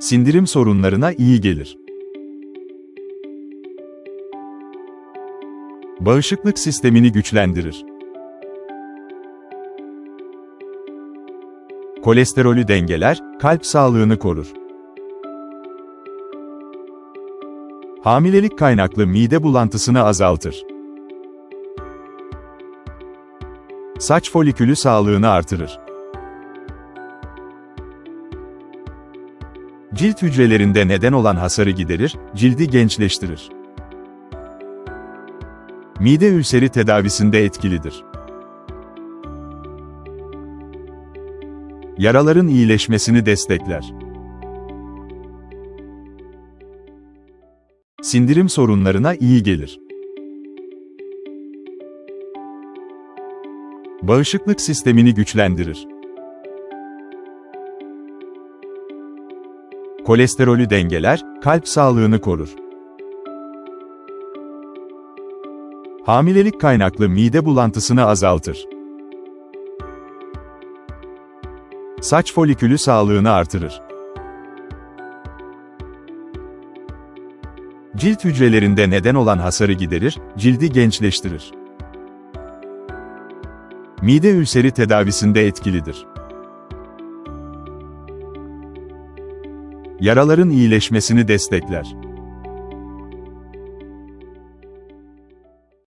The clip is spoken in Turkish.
Sindirim sorunlarına iyi gelir. Bağışıklık sistemini güçlendirir. Kolesterolü dengeler, kalp sağlığını korur. Hamilelik kaynaklı mide bulantısını azaltır. Saç folikülü sağlığını artırır. Cilt hücrelerinde neden olan hasarı giderir, cildi gençleştirir. Mide ülseri tedavisinde etkilidir. Yaraların iyileşmesini destekler. Sindirim sorunlarına iyi gelir. Bağışıklık sistemini güçlendirir. Kolesterolü dengeler, kalp sağlığını korur. Hamilelik kaynaklı mide bulantısını azaltır. Saç folikülü sağlığını artırır. Cilt hücrelerinde neden olan hasarı giderir, cildi gençleştirir. Mide ülseri tedavisinde etkilidir. Yaraların iyileşmesini destekler.